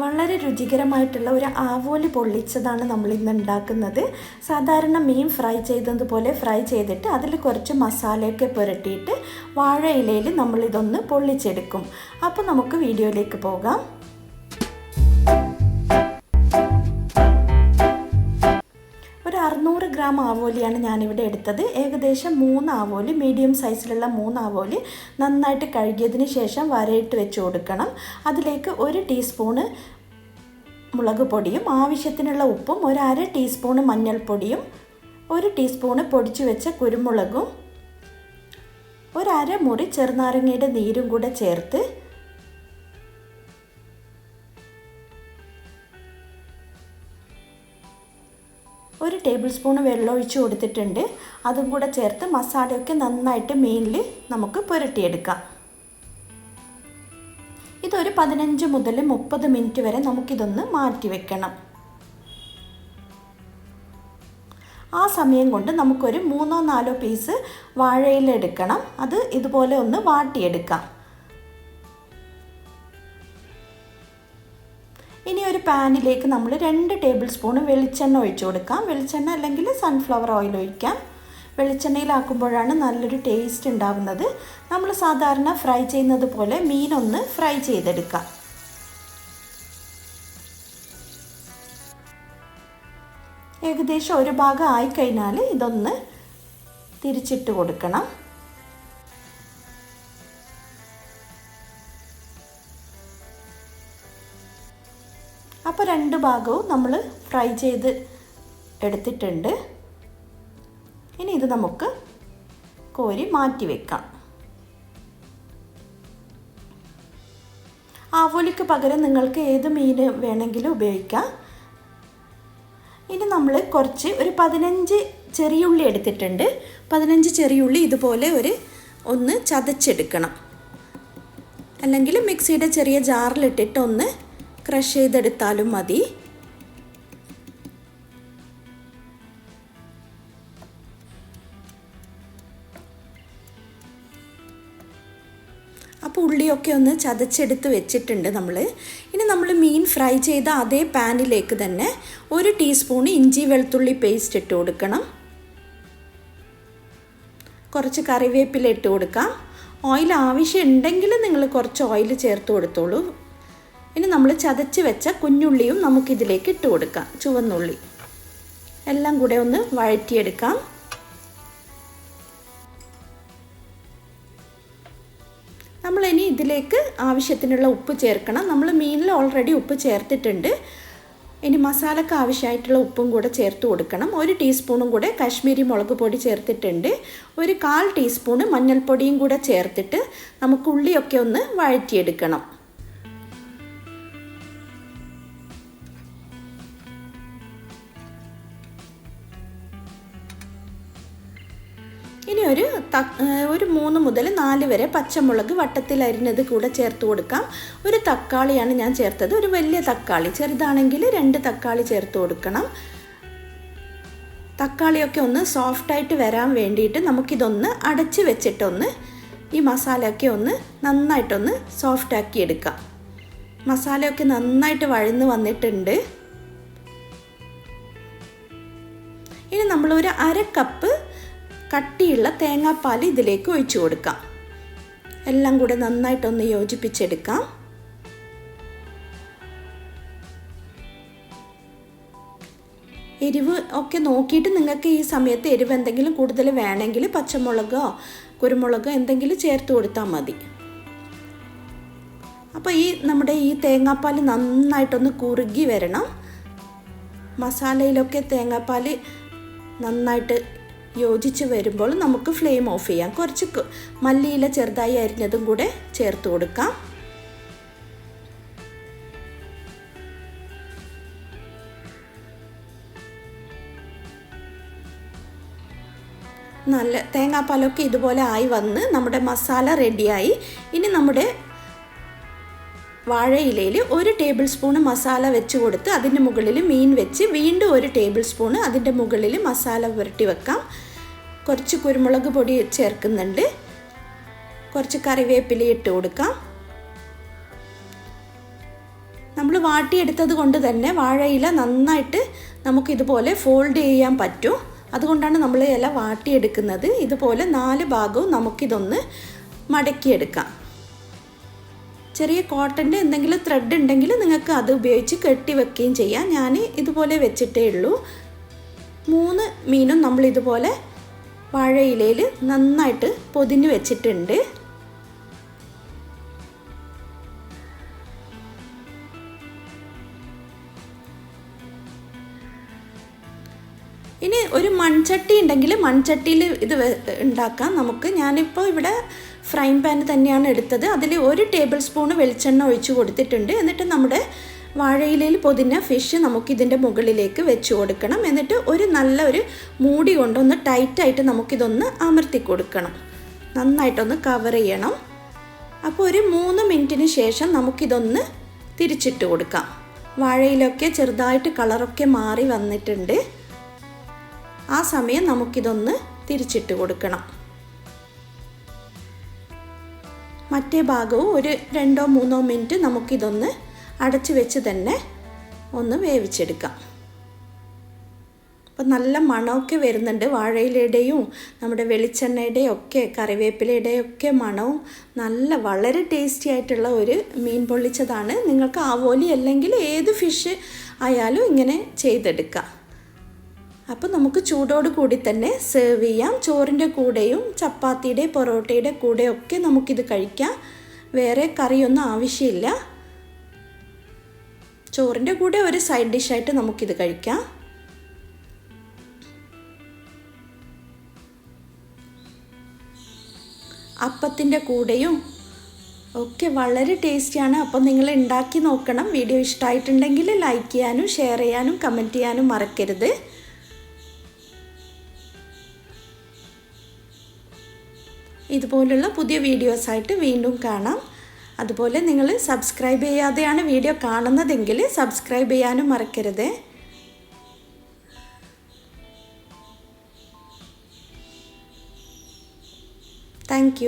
വളരെ രുചികരമായിട്ടുള്ള ഒരു ആവോലി പൊള്ളിച്ചതാണ് നമ്മൾ ഇന്ന് ഉണ്ടാക്കുന്നത്. സാധാരണ മീൻ ഫ്രൈ ചെയ്തതുപോലെ ഫ്രൈ ചെയ്തിട്ട് അതിൽ കുറച്ച് മസാലയൊക്കെ പുരട്ടിയിട്ട് വാഴയിലയിൽ നമ്മളിതൊന്ന് പൊള്ളിച്ചെടുക്കും. അപ്പോൾ നമുക്ക് വീഡിയോയിലേക്ക് പോകാം. ഗ്രാം ആവോലിയാണ് ഞാനിവിടെ എടുത്തത്. ഏകദേശം മൂന്ന് ആവോലി മീഡിയം സൈസിലുള്ള മൂന്ന് ആവോലി നന്നായിട്ട് കഴുകിയതിന് ശേഷം വരയിട്ട് വെച്ച് കൊടുക്കണം. അതിലേക്ക് ഒരു ടീസ്പൂണ് മുളക് പൊടിയും ആവശ്യത്തിനുള്ള ഉപ്പും ഒരു അര ടീസ്പൂണ് മഞ്ഞൾപ്പൊടിയും ഒരു ടീസ്പൂണ് പൊടിച്ചു വെച്ച കുരുമുളകും ഒരു അര മുറി ചെറുനാരങ്ങയുടെ നീരും കൂടെ ചേർത്ത് ഒരു ടേബിൾ സ്പൂൺ വെള്ളം ഒഴിച്ച് കൊടുത്തിട്ടുണ്ട്. അതും കൂടെ ചേർത്ത് മസാലയൊക്കെ നന്നായിട്ട് മെയിൻലി നമുക്ക് പുരട്ടിയെടുക്കാം. ഇതൊരു പതിനഞ്ച് മുതൽ മുപ്പത് മിനിറ്റ് വരെ നമുക്കിതൊന്ന് മാറ്റി വെക്കണം. ആ സമയം കൊണ്ട് നമുക്കൊരു മൂന്നോ നാലോ പീസ് വാഴയിലെടുക്കണം അത് ഇതുപോലെ ഒന്ന് വാട്ടിയെടുക്കാം. പാനിലേക്ക് നമ്മൾ രണ്ട് ടേബിൾ സ്പൂൺ വെളിച്ചെണ്ണ ഒഴിച്ചു കൊടുക്കാം. വെളിച്ചെണ്ണ അല്ലെങ്കിൽ സൺഫ്ലവർ ഓയിൽ ഒഴിക്കാം. വെളിച്ചെണ്ണയിലാക്കുമ്പോഴാണ് നല്ലൊരു ടേസ്റ്റ് ഉണ്ടാകുന്നത് നമ്മൾ സാധാരണ ഫ്രൈ ചെയ്യുന്നത് പോലെ മീനൊന്ന് ഫ്രൈ ചെയ്തെടുക്കാം. ഏകദേശം ഒരു ഭാഗം ആയിക്കഴിഞ്ഞാൽ ഇതൊന്ന് തിരിച്ചിട്ട് കൊടുക്കണം. രണ്ട് ഭാഗവും നമ്മൾ ഫ്രൈ ചെയ്ത് എടുത്തിട്ടുണ്ട്. ഇനി ഇത് നമുക്ക് കോരി മാറ്റി വെക്കാം. ആവോലിക്ക് പകരം നിങ്ങൾക്ക് ഏത് മീൻ വേണമെങ്കിലും ഉപയോഗിക്കാം. ഇനി നമ്മൾ കുറച്ച് ഒരു പതിനഞ്ച് ചെറിയുള്ളി എടുത്തിട്ടുണ്ട്. പതിനഞ്ച് ചെറിയുള്ളി ഇതുപോലെ ഒരു ഒന്ന് ചതച്ചെടുക്കണം. അല്ലെങ്കിൽ മിക്സിയുടെ ചെറിയ ജാറിലിട്ടിട്ട് ഒന്ന് ക്രഷ് ചെയ്തെടുത്താലും മതി. അപ്പോൾ ഉള്ളിയൊക്കെ ഒന്ന് ചതച്ചെടുത്ത് വെച്ചിട്ടുണ്ട് നമ്മൾ ഇനി നമ്മൾ മീൻ ഫ്രൈ ചെയ്ത അതേ പാനിലേക്ക് തന്നെ ഒരു ടീസ്പൂൺ ഇഞ്ചി വെളുത്തുള്ളി പേസ്റ്റ് ഇട്ട് കൊടുക്കണം. കുറച്ച് കറിവേപ്പില ഇട്ട് കൊടുക്കാം. ഓയിൽ ആവശ്യം ഉണ്ടെങ്കിൽ നിങ്ങൾ കുറച്ച് ഓയിൽ ചേർത്ത് കൊടുത്തോളൂ. ഇനി നമ്മൾ ചതച്ച് വെച്ച കുഞ്ഞുള്ളിയും നമുക്കിതിലേക്ക് ഇട്ട് കൊടുക്കാം. ചുവന്നുള്ളി. എല്ലാം കൂടെ ഒന്ന് വഴറ്റിയെടുക്കാം. നമ്മൾ ഇനി ഇതിലേക്ക് ആവശ്യത്തിനുള്ള ഉപ്പ് ചേർക്കണം. നമ്മൾ മീനിൽ ഓൾറെഡി ഉപ്പ് ചേർത്തിട്ടുണ്ട്. ഇനി മസാലക്ക് ആവശ്യമായിട്ടുള്ള ഉപ്പും കൂടെ ചേർത്ത് കൊടുക്കണം. ഒരു ടീസ്പൂണും കൂടെ കാശ്മീരി മുളക് പൊടി ചേർത്തിട്ടുണ്ട്. ഒരു കാൽ ടീസ്പൂണ് മഞ്ഞൾപ്പൊടിയും കൂടെ ചേർത്തിട്ട് നമുക്ക് ഉള്ളിയൊക്കെ ഒന്ന് വഴറ്റിയെടുക്കണം. ഇനി ഒരു ഒരു മൂന്ന് മുതൽ നാല് വരെ പച്ചമുളക് വട്ടത്തിൽ അരിഞ്ഞത് കൂടെ ചേർത്ത് കൊടുക്കാം. ഒരു തക്കാളിയാണ് ഞാൻ ചേർത്തത്. ഒരു വലിയ തക്കാളി ചെറുതാണെങ്കിൽ രണ്ട് തക്കാളി ചേർത്ത് കൊടുക്കണം. തക്കാളിയൊക്കെ ഒന്ന് സോഫ്റ്റായിട്ട് വരാൻ വേണ്ടിയിട്ട് നമുക്കിതൊന്ന് അടച്ച് വെച്ചിട്ടൊന്ന് ഈ മസാലയൊക്കെ ഒന്ന് നന്നായിട്ടൊന്ന് സോഫ്റ്റാക്കി എടുക്കാം. മസാലയൊക്കെ നന്നായിട്ട് വഴന്ന് വന്നിട്ടുണ്ട്. ഇനി നമ്മളൊരു അര കപ്പ് കട്ടിയുള്ള തേങ്ങാപ്പാൽ ഇതിലേക്ക് ഒഴിച്ചു കൊടുക്കാം. എല്ലാം കൂടെ നന്നായിട്ടൊന്ന് യോജിപ്പിച്ചെടുക്കാം. എരിവ് ഒക്കെ നോക്കിയിട്ട് നിങ്ങൾക്ക് ഈ സമയത്ത് എരിവ് എന്തെങ്കിലും കൂടുതൽ വേണമെങ്കിൽ പച്ചമുളകോ കുരുമുളകോ എന്തെങ്കിലും ചേർത്ത് കൊടുത്താൽ മതി. അപ്പോൾ ഈ നമ്മുടെ ഈ തേങ്ങാപ്പാൽ നന്നായിട്ടൊന്ന് കുറുകി വരണം. മസാലയിലൊക്കെ തേങ്ങാപ്പാൽ നന്നായിട്ട് യോജിച്ച് വരുമ്പോൾ നമുക്ക് ഫ്ലെയിം ഓഫ് ചെയ്യാം. കുറച്ച് മല്ലിയില ചെറുതായി അരിഞ്ഞതും കൂടെ ചേർത്ത് കൊടുക്കാം. നല്ല തേങ്ങാപ്പാലൊക്കെ ഇതുപോലെ ആയി വന്ന് നമ്മുടെ മസാല റെഡിയായി ഇനി നമ്മുടെ വാഴയിലയിൽ ഒരു ടേബിൾ സ്പൂണ് മസാല വെച്ച് കൊടുത്ത് അതിന്റെ മുകളിൽ മീൻ വെച്ച് വീണ്ടും ഒരു ടേബിൾ സ്പൂണ് അതിന്റെ മുകളിൽ മസാല പുരട്ടി വെക്കാം. കുറച്ച് കുരുമുളക് പൊടി ചേർക്കുന്നുണ്ട്. കുറച്ച് കറിവേപ്പില ഇട്ട് കൊടുക്കാം. നമ്മൾ വാട്ടിയെടുത്തത് കൊണ്ട് തന്നെ വാഴയില നന്നായിട്ട് നമുക്കിതുപോലെ ഫോൾഡ് ചെയ്യാൻ പറ്റും. അതുകൊണ്ടാണ് നമ്മൾ ഇല വാട്ടിയെടുക്കുന്നത് ഇതുപോലെ നാല് ഭാഗവും നമുക്കിതൊന്ന് മടക്കിയെടുക്കാം. ചെറിയ കോട്ടന്റെ എന്തെങ്കിലും ത്രെഡ് ഉണ്ടെങ്കിൽ നിങ്ങൾക്ക് അത് ഉപയോഗിച്ച് കെട്ടി വെക്കുകയും ചെയ്യാം. ഞാൻ ഇതുപോലെ വെച്ചിട്ടേ ഉള്ളൂ. മൂന്ന് മീനും നമ്മൾ ഇതുപോലെ വാഴയിലയിൽ നന്നായിട്ട് പൊതിഞ്ഞ് വെച്ചിട്ടുണ്ട്. ഒരു മൺചട്ടി ഉണ്ടെങ്കിൽ മൺചട്ടിയിൽ ഇത് ഉണ്ടാക്കാം. നമുക്ക് ഞാനിപ്പോൾ ഇവിടെ ഫ്രൈ പാൻ തന്നെയാണ് എടുത്തത്. അതിൽ ഒരു ടേബിൾ സ്പൂൺ വെളിച്ചെണ്ണ ഒഴിച്ച് കൊടുത്തിട്ടുണ്ട്. എന്നിട്ട് നമ്മുടെ വാഴയിലയിൽ പൊതിഞ്ഞ ഫിഷ് നമുക്ക് നമുക്കിതിന്റെ മുകളിലേക്ക് വെച്ച് കൊടുക്കണം. എന്നിട്ട് ഒരു നല്ല ഒരു മൂടി കൊണ്ടൊന്ന് ടൈറ്റായിട്ട് നമുക്കിതൊന്ന് അമർത്തി കൊടുക്കണം. നന്നായിട്ടൊന്ന് കവർ ചെയ്യണം. അപ്പോൾ ഒരു മൂന്ന് മിനിറ്റിന് ശേഷം നമുക്കിതൊന്ന് തിരിച്ചിട്ട് കൊടുക്കാം. വാഴയിലൊക്കെ ചെറുതായിട്ട് കളറൊക്കെ മാറി വന്നിട്ടുണ്ട്. ആ സമയം നമുക്കിതൊന്ന് തിരിച്ചിട്ട് കൊടുക്കണം. മറ്റേ ഭാഗവും ഒരു രണ്ടോ മൂന്നോ മിനിറ്റ് നമുക്കിതൊന്ന് അടച്ചു വെച്ച് തന്നെ ഒന്ന് വേവിച്ചെടുക്കാം. അപ്പം നല്ല മണമൊക്കെ വരുന്നുണ്ട്. വാഴയിലയുടെയും നമ്മുടെ വെളിച്ചെണ്ണയുടെയും ഒക്കെ കറിവേപ്പിലയുടെയും ഒക്കെ മണവും നല്ല വളരെ ടേസ്റ്റി ആയിട്ടുള്ള ഒരു മീൻ പൊള്ളിച്ചതാണ്. നിങ്ങൾക്ക് ആവോലി അല്ലെങ്കിൽ ഏത് ഫിഷ് ആയാലും ഇങ്ങനെ ചെയ്തെടുക്കാം. അപ്പോൾ നമുക്ക് ചൂടോട് കൂടി തന്നെ സെർവ് ചെയ്യാം. ചോറിന്റെ കൂടെയും ചപ്പാത്തിയുടെ പൊറോട്ടയുടെ കൂടെയൊക്കെ നമുക്കിത് കഴിക്കാം. വേറെ കറിയൊന്നും ആവശ്യമില്ല. ചോറിന്റെ കൂടെ ഒരു സൈഡ് ഡിഷായിട്ട് നമുക്കിത് കഴിക്കാം. അപ്പത്തിന്റെ കൂടെയും ഒക്കെ വളരെ ടേസ്റ്റിയാണ് അപ്പം നിങ്ങൾ ഉണ്ടാക്കി നോക്കണം. വീഡിയോ ഇഷ്ടമായിട്ടുണ്ടെങ്കിൽ ലൈക്ക് ചെയ്യാനും ഷെയർ ചെയ്യാനും കമന്റ് ചെയ്യാനും മറക്കരുത്. ഇതുപോലുള്ള പുതിയ വീഡിയോസായിട്ട് വീണ്ടും കാണാം. അതുപോലെ നിങ്ങൾ സബ്സ്ക്രൈബ് ചെയ്യാതെയാണ് വീഡിയോ കാണുന്നതെങ്കിൽ സബ്സ്ക്രൈബ് ചെയ്യാനും മറക്കരുത്. താങ്ക്